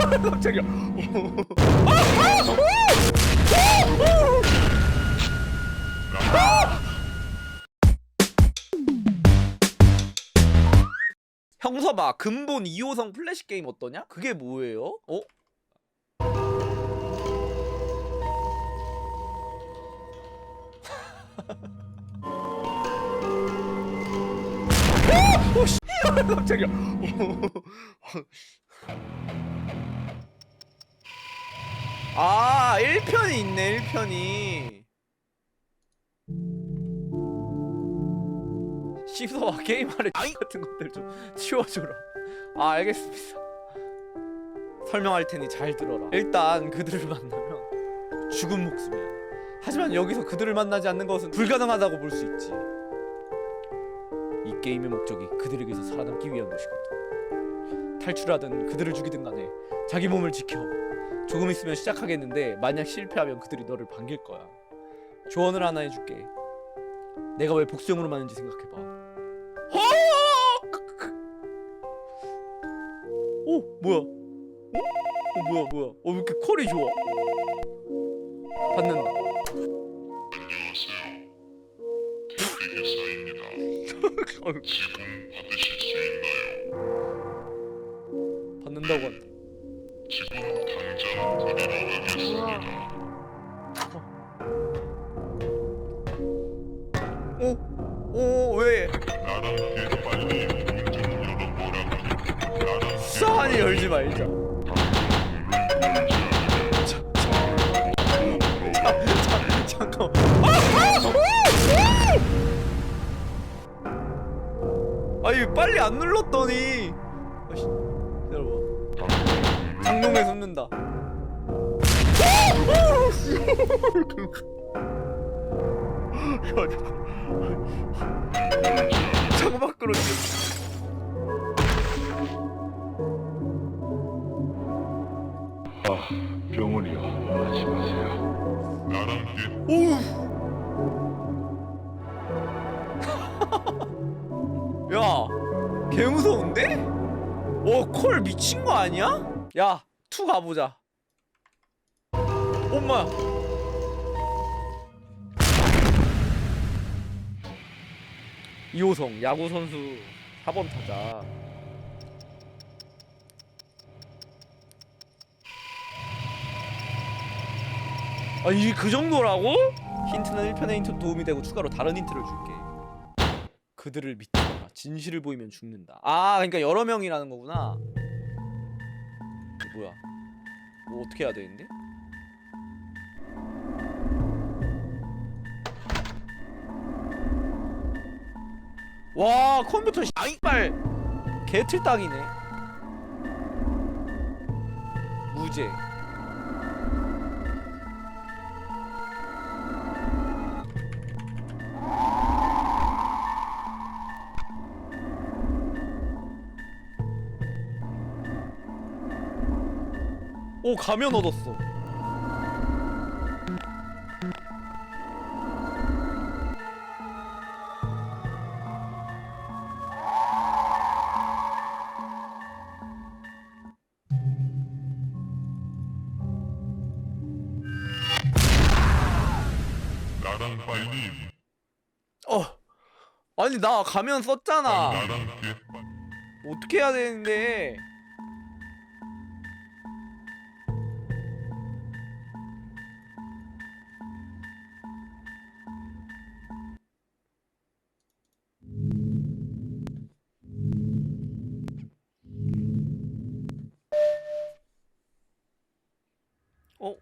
깜짝이야. 형서봐 근본 2호성 플래시 게임 어떠냐? 그게 뭐예요? 어? 오 씨, 깜짝이야. 아, 1편이 있네, 1편이. 씹어와 게임하래 같은 것들 좀 치워줘라. 아, 알겠습니다. 설명할 테니 잘 들어라. 일단 그들을 만나면 죽은 목숨이야. 하지만 여기서 그들을 만나지 않는 것은 불가능하다고 볼 수 있지. 이 게임의 목적이 그들에게서 살아남기 위한 것이거든. 탈출하든 그들을 죽이든 간에 자기 몸을 지켜. 조금 있으면 시작하겠는데 만약 실패하면 그들이 너를 반길 거야. 조언을 하나 해줄게. 내가 왜 복수형으로 만든지 생각해봐. 오 뭐야? 어? 어 뭐야 뭐야? 어왜 이렇게 컬이 좋아? 받는다. 안녕하세요. 대리회사입니다. 어휴, 지금 오, 오 왜? 나랑 개 빨리 문좀 열어보라고. 나랑 수상하니 열지 말자. 잠깐. 아니 빨리 안 눌렀더니. 아씨, 기다려봐. 장롱에 숨는다. 창밖으로 뛰어. 아, 병원이요. 하지 마세요. 나랑 개 오우. 야, 개 무서운데? 오, 콜 미친 거 아니야? 야, 투 가보자. 엄마야. 이호성 야구 선수 4번 타자. 아, 이게 그 정도라고? 힌트는 1편의 힌트 도움이 되고 추가로 다른 힌트를 줄게. 그들을 믿지 마. 진실을 보이면 죽는다. 아, 그러니까 여러 명이라는 거구나. 뭐야? 뭐 어떻게 해야 되는데? 와, 컴퓨터 씨발 개틀딱이네. 무죄. 오 가면 얻었어. 나랑 빨리 어. 아니 나 가면 썼잖아. 나랑 빨리 어떻게 해야 되는데? 어?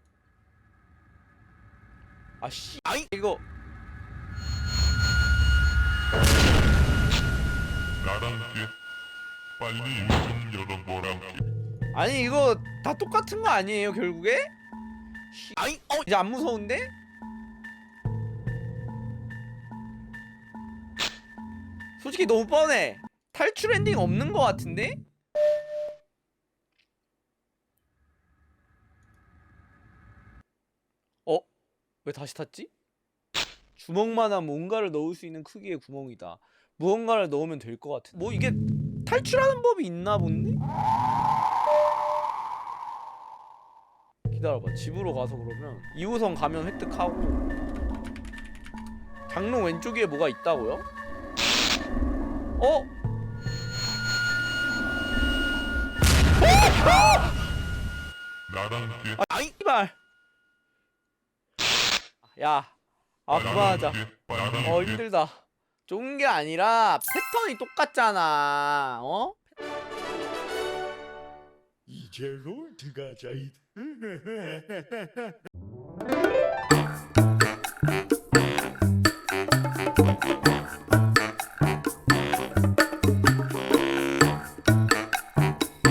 아씨, 아이 이거 나랑 개 빨리 문좀 열어보라고. 아니 이거 다 똑같은 거 아니에요 결국에? 씨, 아이 어 이제 안 무서운데? 솔직히 너무 뻔해 탈출 엔딩 없는 거 같은데? 어? 왜 다시 탔지? 주먹만한 뭔가를 넣을 수 있는 크기의 구멍이다 무언가를 넣으면 될 것 같은 뭐 이게 탈출하는 법이 있나 본데? 기다려봐 집으로 가서 그러면 2호선 가면 획득하고 장롱 왼쪽에 뭐가 있다고요? 어? 나랑 아, 아이 발. 야, 아 그만하자. 어 힘들다. 좋은 게 아니라 패턴이 똑같잖아. 어? 이제 롤드 가자.